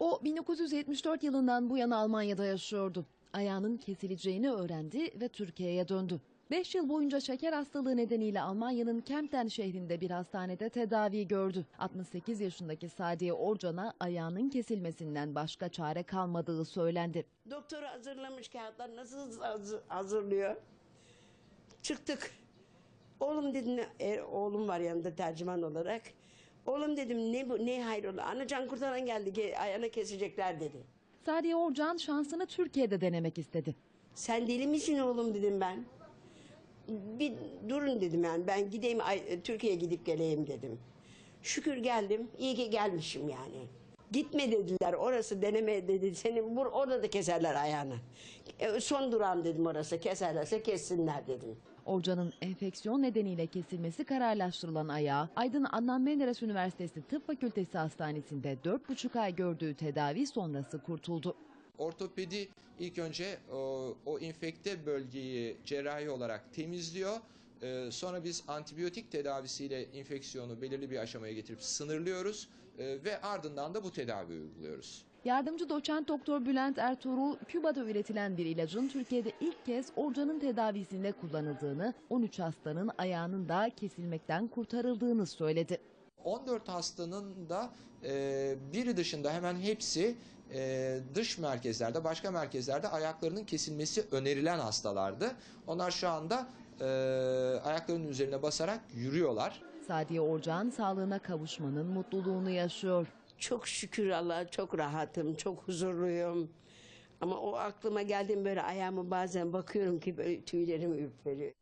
O 1974 yılından bu yana Almanya'da yaşıyordu. Ayağının kesileceğini öğrendi ve Türkiye'ye döndü. 5 yıl boyunca şeker hastalığı nedeniyle Almanya'nın Kempten şehrinde bir hastanede tedavi gördü. 68 yaşındaki Sadiye Orcan'a ayağının kesilmesinden başka çare kalmadığı söylendi. Doktor hazırlamış kağıtlar nasıl hazır- hazırlıyor? Çıktık. Oğlum dedim e, oğlum var yanında tercüman olarak. Oğlum dedim ne bu ne hayrola? Ana can kurtaran geldi ki ayağını kesecekler dedi. Sadiye Orcan şansını Türkiye'de denemek istedi. Sen deli misin oğlum dedim ben. Bir durun dedim yani ben gideyim ay- Türkiye'ye gidip geleyim dedim. Şükür geldim. iyi ki gelmişim yani. Gitme dediler. Orası deneme dedi. Senin bur orada da keserler ayağını. E, son durağım dedim orası. Keserlerse kessinler dedim. Orcan'ın enfeksiyon nedeniyle kesilmesi kararlaştırılan ayağı Aydın Adnan Menderes Üniversitesi Tıp Fakültesi Hastanesi'nde 4,5 ay gördüğü tedavi sonrası kurtuldu. Ortopedi ilk önce o, o infekte bölgeyi cerrahi olarak temizliyor. Ee, sonra biz antibiyotik tedavisiyle enfeksiyonu belirli bir aşamaya getirip sınırlıyoruz Ee, ve ardından da bu tedavi uyguluyoruz. Yardımcı doçent doktor Bülent Ertuğrul, Küba'da üretilen bir ilacın Türkiye'de ilk kez Orcan'ın tedavisinde kullanıldığını, 13 hastanın ayağının da kesilmekten kurtarıldığını söyledi. 14 hastanın da e, biri dışında hemen hepsi e, dış merkezlerde, başka merkezlerde ayaklarının kesilmesi önerilen hastalardı. Onlar şu anda e, ayaklarının üzerine basarak yürüyorlar. Sadiye Orcan sağlığına kavuşmanın mutluluğunu yaşıyor. Çok şükür Allah'a çok rahatım, çok huzurluyum. Ama o aklıma geldi böyle ayağımı bazen bakıyorum ki böyle tüylerim ürperiyor.